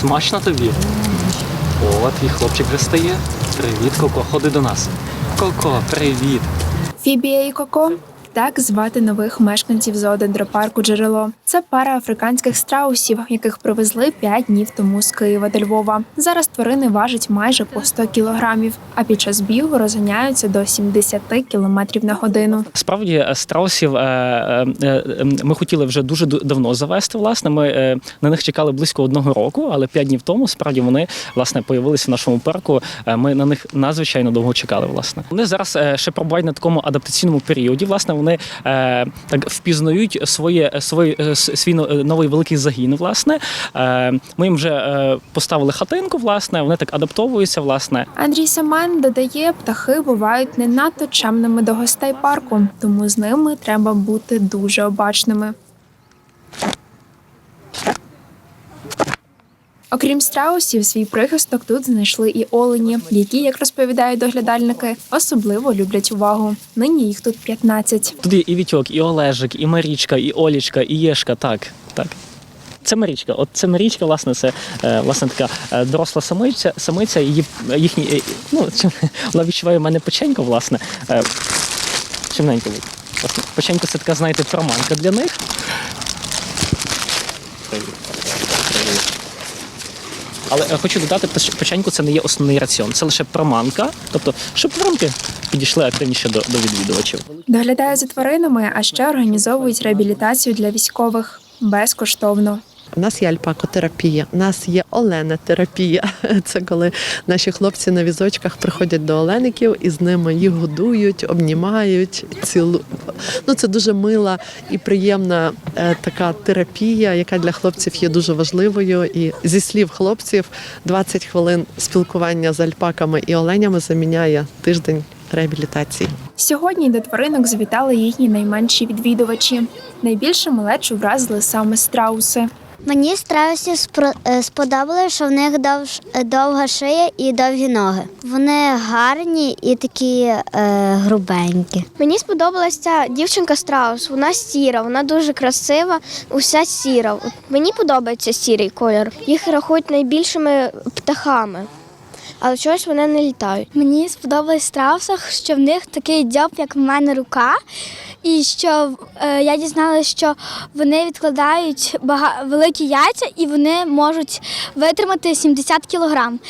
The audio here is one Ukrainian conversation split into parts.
Смачно тобі? О, твій хлопчик вже стає. Привіт, Коко, ходи до нас. Коко, привіт. Фібія і Коко. Так звати нових мешканців зоодендропарку Джерело. Це пара африканських страусів, яких привезли 5 днів тому з Києва до Львова. Зараз тварини важать майже по 100 кілограмів, а під час бігу розганяються до 70 кілометрів на годину. Справді е, страусів е, е, ми хотіли вже дуже давно завести. Власне, ми на них чекали близько одного року, але п'ять днів тому справді вони власне появилися в нашому парку. Ми на них надзвичайно довго чекали. Власне, вони зараз ще пробувають на такому адаптаційному періоді. Власне, вони е, так впізнають своє е, свій но- е, новий великий загін. Власне, Е, ми їм вже е, поставили хатинку. Власне, вони так адаптовуються. Власне, Андрій Саман додає, птахи бувають не надто чемними до гостей парку, тому з ними треба бути дуже обачними. Окрім страусів, свій прихисток тут знайшли і олені, які, як розповідають доглядальники, особливо люблять увагу. Нині їх тут 15. Тут є і Вітьок, і Олежик, і Марічка, і Олічка, і Єшка. Так, так. Це Марічка. От це Марічка, власне, це е, власне така е, доросла самиця, самиця її їхні, е, ну, вона відчуває в мене печенько, власне. Чимненько. Печенько це така, знаєте, проманка для них. Але е, хочу додати, печеньку це не є основний раціон, це лише проманка, тобто, щоб тваринки підійшли активніше до, до відвідувачів. Доглядає за тваринами, а ще організовують реабілітацію для військових безкоштовно. У нас є альпакотерапія, у нас є оленотерапія. Це коли наші хлопці на візочках приходять до олеників і з ними їх годують, обнімають, цілу. Ну це дуже мила і приємна е, така терапія, яка для хлопців є дуже важливою. І зі слів хлопців, 20 хвилин спілкування з альпаками і оленями заміняє тиждень реабілітації. Сьогодні до тваринок завітали їхні найменші відвідувачі. Найбільше малечу вразили саме страуси. Мені страусів спро- е, сподобалося, що в них е, довга шия і довгі ноги. Вони гарні і такі е, грубенькі. Мені сподобалася ця дівчинка страус. Вона сіра, вона дуже красива, уся сіра. Мені подобається сірий колір. Їх рахують найбільшими птахами, але чогось вони не літають. Мені сподобалось в страусах, що в них такий дзьоб, як в мене рука, і що е, я дізналася, що вони відкладають бага... великі яйця і вони можуть витримати 70 кілограм.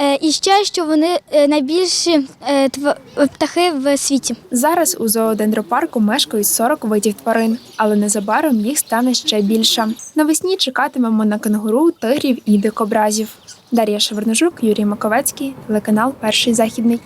Е, і ще що вони е, найбільші е, тв... птахи в світі. Зараз у зоодендропарку мешкають 40 видів тварин, але незабаром їх стане ще більше. Навесні чекатимемо на кенгуру, тигрів і дикобразів. Дар'я Шеверножук, Юрій Маковецький, телеканал Перший західний.